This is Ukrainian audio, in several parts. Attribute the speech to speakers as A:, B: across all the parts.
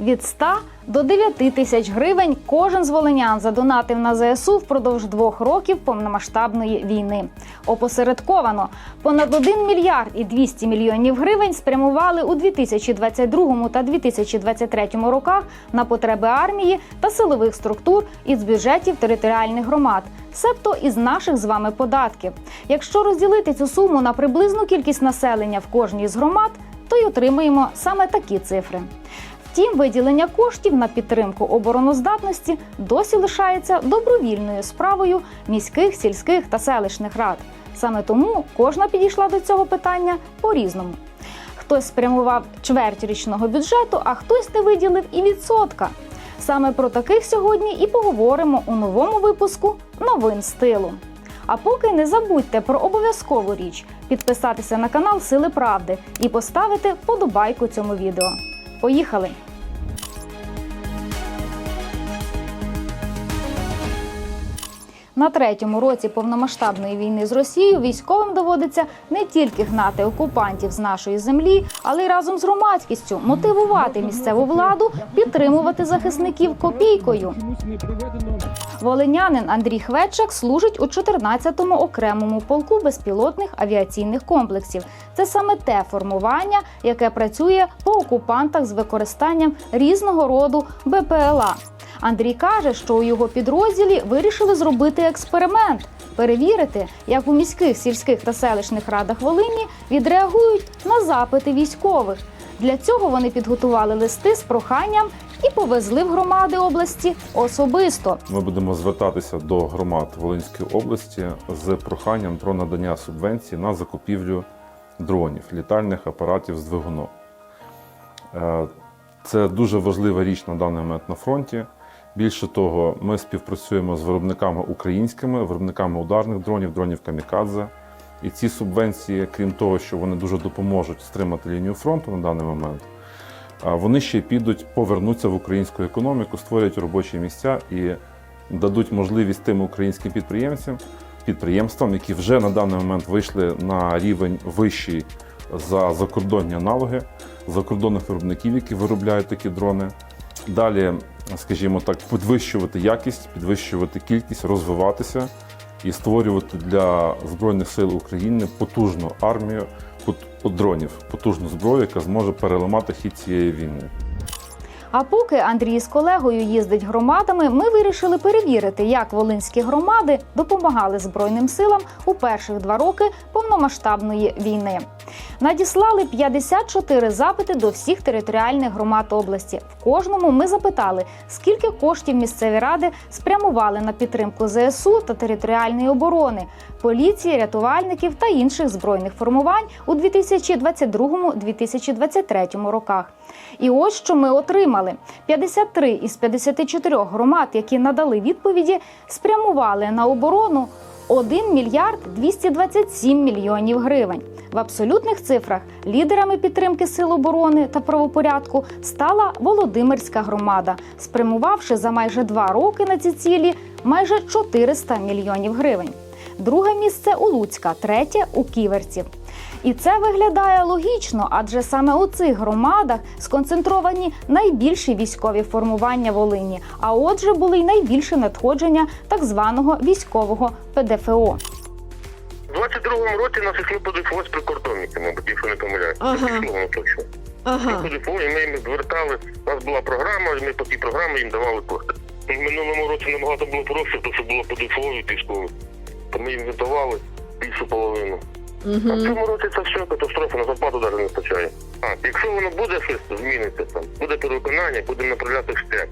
A: Від 100 до 9 тисяч гривень кожен з волинян задонатив на ЗСУ впродовж двох років повномасштабної війни. Опосередковано понад 1 мільярд і 200 мільйонів гривень спрямували у 2022 та 2023 роках на потреби армії та силових структур із бюджетів територіальних громад, себто із наших з вами податків. Якщо розділити цю суму на приблизну кількість населення в кожній з громад, то й отримаємо саме такі цифри. Втім, виділення коштів на підтримку обороноздатності досі лишається добровільною справою міських, сільських та селищних рад. Саме тому кожна підійшла до цього питання по-різному. Хтось спрямував чверть річного бюджету, а хтось не виділив і відсотка. Саме про таких сьогодні і поговоримо у новому випуску новин стилу. А поки не забудьте про обов'язкову річ підписатися на канал Сили Правди і поставити вподобайку цьому відео. Поїхали! На третьому році повномасштабної війни з Росією військовим доводиться не тільки гнати окупантів з нашої землі, але й разом з громадськістю мотивувати місцеву владу підтримувати захисників копійкою. Волинянин Андрій Хветчак служить у 14-му окремому полку безпілотних авіаційних комплексів. Це саме те формування, яке працює по окупантах з використанням різного роду БПЛА. Андрій каже, що у його підрозділі вирішили зробити експеримент, перевірити, як у міських, сільських та селищних радах Волині відреагують на запити військових. Для цього вони підготували листи з проханням і повезли в громади області особисто.
B: Ми будемо звертатися до громад Волинської області з проханням про надання субвенцій на закупівлю дронів, літальних апаратів з двигуном. Е, Це дуже важлива річ на даний момент на фронті. Більше того, ми співпрацюємо з виробниками українськими, виробниками ударних дронів, дронів камікадзе. І ці субвенції, крім того, що вони дуже допоможуть стримати лінію фронту на даний момент, вони ще підуть, повернуться в українську економіку, створять робочі місця і дадуть можливість тим українським підприємцям, підприємствам, які вже на даний момент вийшли на рівень вищий за закордонні аналоги, закордонних виробників, які виробляють такі дрони. Далі, скажімо так, підвищувати якість, підвищувати кількість, розвиватися і створювати для Збройних сил України потужну армію дронів, потужну зброю, яка зможе переламати хід цієї війни.
A: А поки Андрій з колегою їздить громадами, ми вирішили перевірити, як волинські громади допомагали Збройним силам у перших два роки повномасштабної війни. Надіслали 54 запити до всіх територіальних громад області. В кожному ми запитали, скільки коштів місцеві ради спрямували на підтримку ЗСУ та територіальної оборони, поліції, рятувальників та інших збройних формувань у 2022-2023 роках. І ось що ми отримали: 53 із 54 громад, які надали відповіді, спрямували на оборону 1 мільярд 227 мільйонів гривень. В абсолютних цифрах лідерами підтримки сил оборони та правопорядку стала Володимирська громада, спрямувавши за майже два роки на ці цілі майже 400 мільйонів гривень. Друге місце у Луцька, третє у Ківерців. І це виглядає логічно, адже саме у цих громадах сконцентровані найбільші військові формування Волині. А отже, були й найбільше надходження так званого військового ПДФО.
C: У 22-му році нас йшли по ДФО з прикордонниками, мабуть, якщо не помиляюсь.
D: Ага.
C: Точно.
D: Ага.
C: По і ми їм звертали, у нас була програма, і ми по цій програмі їм давали кошти. В минулому році набагато було проще, тому що було по ДФО від військових. Ми їм віддавали більшу половину. А в цьому році це все катастрофа, на зарплату навіть не вистачає. А, якщо воно буде щось зміниться там, буде перевиконання, будемо направляти ще.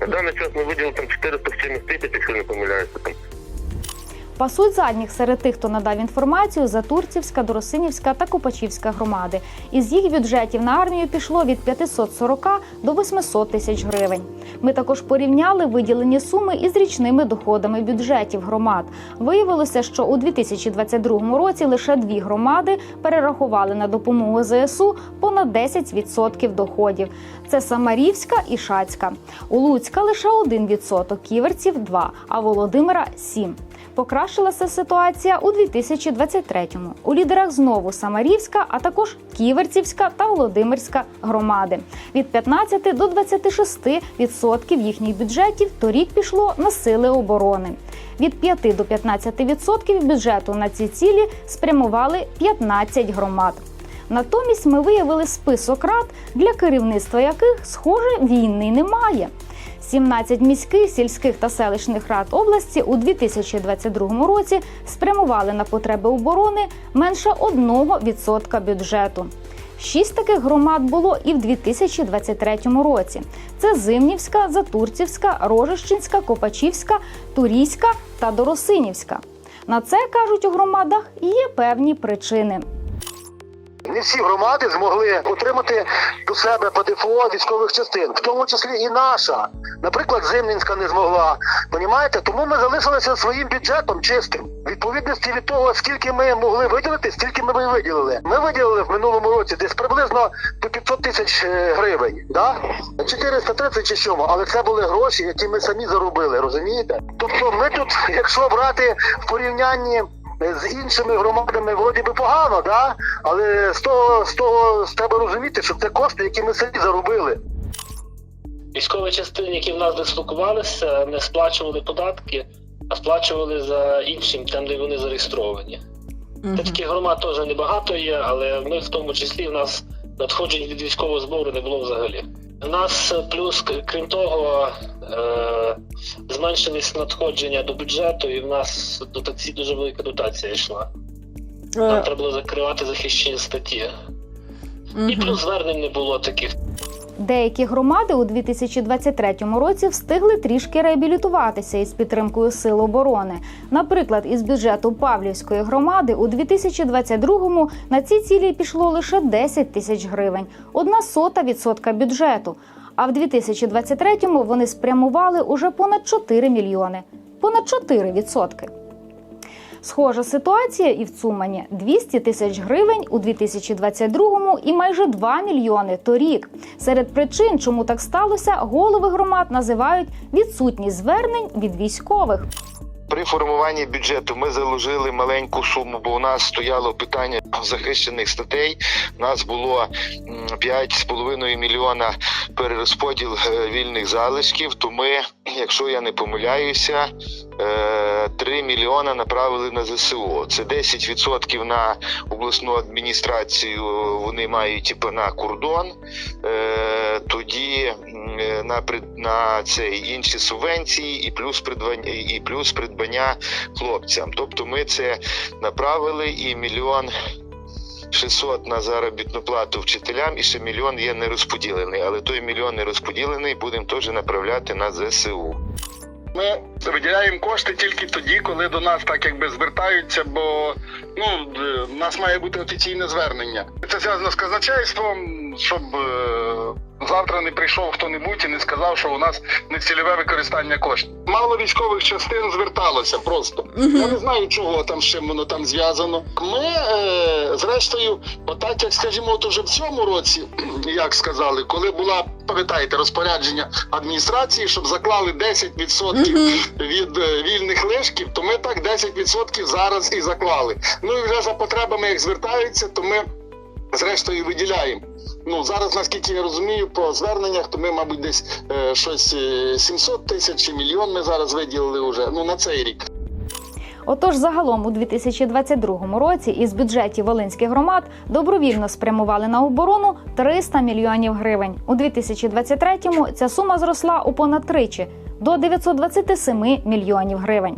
C: На даний час ми виділили там 400 з чимось тисяч, якщо не помиляюся. Там.
A: Пасуть задніх серед тих, хто надав інформацію Затурцівська, Доросинівська та Копачівська громади. Із їх бюджетів на армію пішло від 540 до 800 тисяч гривень. Ми також порівняли виділені суми із річними доходами бюджетів громад. Виявилося, що у 2022 році лише дві громади перерахували на допомогу ЗСУ понад 10% доходів. Це Самарівська і Шацька. У Луцька лише 1%, Ківерців 2%, а Володимира 7%. Покращилася ситуація у 2023-му. У лідерах знову Самарівська, а також Ківерцівська та Володимирська громади. Від 15 до 26% відсотків їхніх бюджетів торік пішло на сили оборони. Від 5 до 15% бюджету на ці цілі спрямували 15 громад. Натомість ми виявили список рад, для керівництва яких, схоже, війни немає. 17 міських, сільських та селищних рад області у 2022 році спрямували на потреби оборони менше 1% бюджету. Шість таких громад було і в 2023 році: це Зимнівська, Затурцівська, Рожищенська, Копачівська, Турійська та Доросинівська. На це кажуть у громадах є певні причини.
D: Не всі громади змогли отримати до себе ПДФО військових частин, в тому числі і наша. Наприклад, Зимнінська не змогла. Понімаєте? Тому ми залишилися своїм бюджетом чистим. Відповідності від того, скільки ми могли виділити, стільки ми виділили. Ми виділили в минулому році десь приблизно до 500 тисяч е, гривень. Да? 430 чи що, але це були гроші, які ми самі заробили, розумієте? Тобто, ми тут, якщо брати в порівнянні з іншими громадами вроді би погано, да? але з того, з того треба розуміти, що це кошти, які ми самі заробили.
E: Військові частини, які в нас дислокувалися, не сплачували податки, а сплачували за іншим, там, де вони зареєстровані. Та Таких громад теж небагато є, але ми в тому числі в нас надходжень від військового збору не було взагалі. У нас е, плюс, крім того, е- зменшились надходження до бюджету, і в нас дотації дуже велика дотація йшла. Нам треба було закривати захищені статті. І плюс звернень не було таких.
A: Деякі громади у 2023 році встигли трішки реабілітуватися із підтримкою сил оборони. Наприклад, із бюджету Павлівської громади у 2022-му на ці цілі пішло лише 10 тисяч гривень, одна сота відсотка бюджету. А в 2023-му вони спрямували уже понад 4 мільйони, понад 4 відсотки. Схожа ситуація і в Цумані 200 тисяч гривень у 2022-му і майже 2 мільйони торік. Серед причин, чому так сталося, голови громад називають відсутність звернень від військових.
F: При формуванні бюджету ми заложили маленьку суму, бо у нас стояло питання захищених статей. У нас було м, 5,5 мільйона перерозподіл е, вільних залишків. То ми, якщо я не помиляюся, е, 3 мільйона направили на ЗСУ. Це 10% на обласну адміністрацію. Вони мають типу, на кордон. Е, Тоді е, на на це інші субвенції і плюс придбання і плюс придбання хлопцям. Тобто ми це направили і мільйон. 600 на заробітну плату вчителям і ще мільйон є нерозподілений. але той мільйон нерозподілений будемо теж направляти на ЗСУ.
G: Ми виділяємо кошти тільки тоді, коли до нас так якби звертаються, бо ну в нас має бути офіційне звернення. Це зв'язано з казначейством, щоб е, завтра не прийшов хто-небудь і не сказав, що у нас нецільове використання коштів. Мало військових частин зверталося просто. Я не знаю, чого там з чим воно там зв'язано. Ми, е, зрештою, отак як скажімо, от уже в цьому році, як сказали, коли була пам'ятаєте розпорядження адміністрації, щоб заклали 10% від е, вільних лишків, то ми так 10% зараз і заклали. Ну і вже за потребами, як звертаються, то ми зрештою виділяємо. Ну зараз, наскільки я розумію, по зверненнях, то ми, мабуть, десь е, щось е, 700 тисяч чи мільйон ми зараз виділили вже ну на цей рік.
A: Отож, загалом у 2022 році із бюджетів волинських громад добровільно спрямували на оборону 300 мільйонів гривень. У 2023-му ця сума зросла у понад тричі до 927 мільйонів гривень.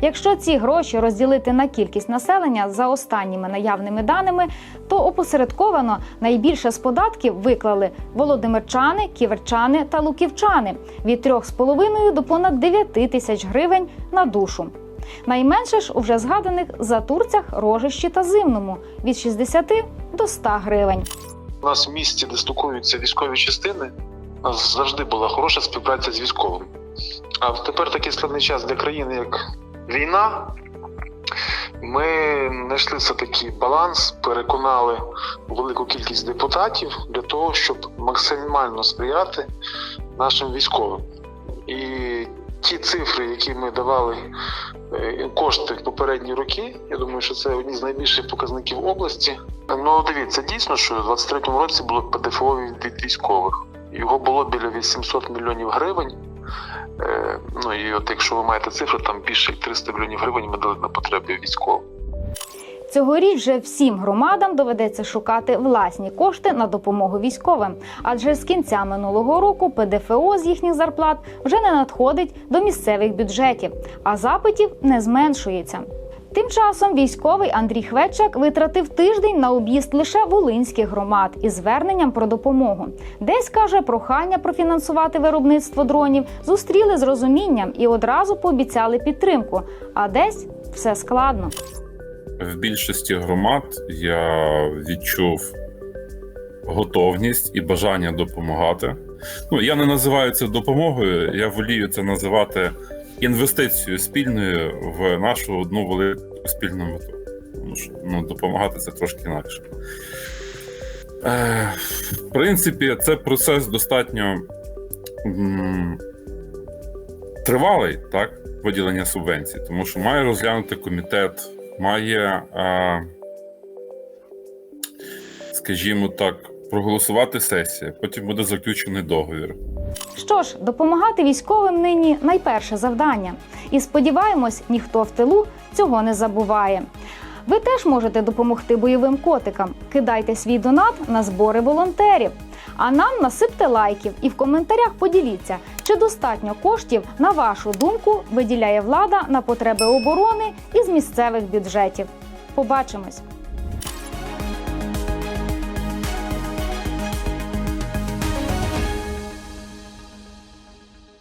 A: Якщо ці гроші розділити на кількість населення за останніми наявними даними, то опосередковано найбільше з податків виклали володимирчани, ківерчани та луківчани від 3,5 до понад 9 тисяч гривень на душу. Найменше ж у вже згаданих затурцях, рожищі та зимному від 60 до 100 гривень.
H: У нас в місті дислокуються військові частини. У нас завжди була хороша співпраця з військовими. А в тепер такий складний час для країни, як війна. Ми знайшли все таки баланс, переконали велику кількість депутатів для того, щоб максимально сприяти нашим військовим. І ті цифри, які ми давали е, кошти в попередні роки, я думаю, що це одні з найбільших показників області. Ну дивіться, дійсно, що в 23-му році було ПДФО від військових. Його було біля 800 мільйонів гривень. Е, Ну і от якщо ви маєте цифри, там більше як 300 мільйонів гривень ми дали на потреби військових.
A: Цьогоріч вже всім громадам доведеться шукати власні кошти на допомогу військовим, адже з кінця минулого року ПДФО з їхніх зарплат вже не надходить до місцевих бюджетів, а запитів не зменшується. Тим часом військовий Андрій Хветчак витратив тиждень на об'їзд лише волинських громад із зверненням про допомогу. Десь каже, прохання профінансувати виробництво дронів зустріли з розумінням і одразу пообіцяли підтримку. А десь все складно.
B: В більшості громад я відчув готовність і бажання допомагати. Ну, я не називаю це допомогою, я волію це називати інвестицією спільною в нашу одну велику спільну мету. Тому що ну, допомагати це трошки інакше. Е, в принципі, це процес достатньо м, тривалий, так, виділення субвенцій, тому що має розглянути комітет, має, е, скажімо так, проголосувати сесія, потім буде заключений договір.
A: Що ж, допомагати військовим нині найперше завдання. І сподіваємось, ніхто в тилу цього не забуває. Ви теж можете допомогти бойовим котикам. Кидайте свій донат на збори волонтерів. А нам насипте лайків і в коментарях поділіться, чи достатньо коштів, на вашу думку, виділяє влада на потреби оборони із місцевих бюджетів. Побачимось!